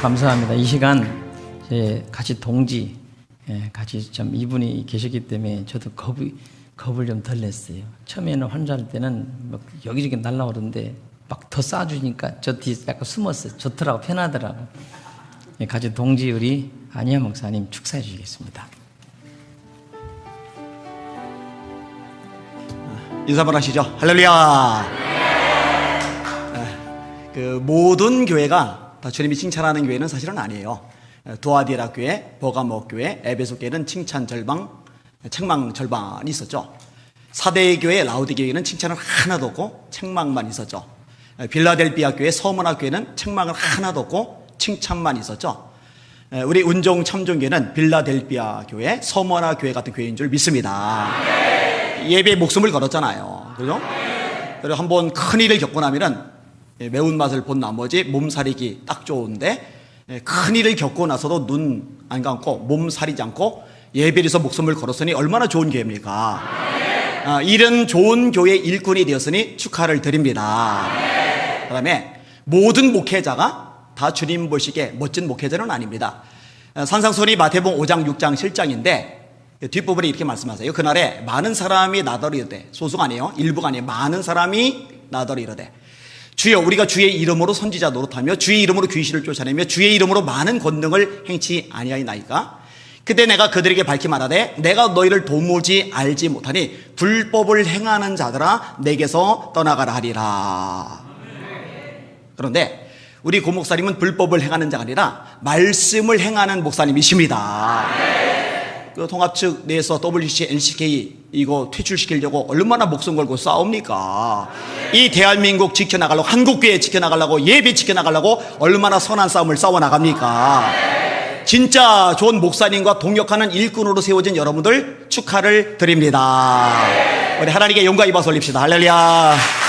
감사합니다. 이 시간 제 같이 동지, 예, 같이 참 이분이 계셨기 때문에 저도 겁이 겁을 좀 덜 냈어요. 처음에는 환자할 때는 막 여기저기 날라오는데 막더 쏴주니까 저 뒤에 약간 숨었어요. 좋더라고 편하더라고. 예, 같이 동지 우리 안희아 목사님 축사해 주시겠습니다. 인사 한번 하시죠. 할렐루야. 에, 그 모든 교회가 다 주님이 칭찬하는 교회는 사실은 아니에요. 에, 두아디라 교회, 버가모 교회, 에베소 교회는 칭찬 절방, 책망 절반이 있었죠. 사대 교회, 라우디 교회는 칭찬은 하나도 없고 책망만 있었죠. 에, 빌라델비아 교회, 서머나 교회는 책망을 하나도 없고 칭찬만 있었죠. 에, 우리 운종 참종교회는 빌라델비아 교회, 서머나 교회 같은 교회인 줄 믿습니다. 예배에 목숨을 걸었잖아요. 그죠? 그리고 한 번 큰 일을 겪고 나면은 예, 매운맛을 본 나머지 몸살이기 딱 좋은데 예, 큰 일을 겪고 나서도 눈 안 감고 몸살이지 않고 예배에서 목숨을 걸었으니 얼마나 좋은 교회입니까? 아, 이런 좋은 교회 일꾼이 되었으니 축하를 드립니다. 그 다음에 모든 목회자가 다 주님 보시기에 멋진 목회자는 아닙니다. 아, 산상소리 마태복음 5장 6장 7장인데 뒷부분에 이렇게 말씀하세요. 그날에 많은 사람이 나더러 이르되 소수가 아니에요. 일부가 아니에요. 많은 사람이 나더러 이르되 주여 우리가 주의 이름으로 선지자 노릇하며 주의 이름으로 귀신을 쫓아내며 주의 이름으로 많은 권능을 행치 아니하이나이까 그때 내가 그들에게 밝히 말하되 내가 너희를 도무지 알지 못하니 불법을 행하는 자들아 내게서 떠나가라 하리라 그런데 우리 고 목사님은 불법을 행하는 자가 아니라 말씀을 행하는 목사님이십니다. 그 통합 측 내에서 WC, NCK 이거 퇴출시키려고 얼마나 목숨 걸고 싸웁니까? 이 대한민국 지켜나가려고 한국교회 지켜나가려고 예배 지켜나가려고 얼마나 선한 싸움을 싸워 나갑니까? 진짜 좋은 목사님과 동역하는 일꾼으로 세워진 여러분들 축하를 드립니다. 우리 하나님께 영광 입어서 올립시다. 할렐루야.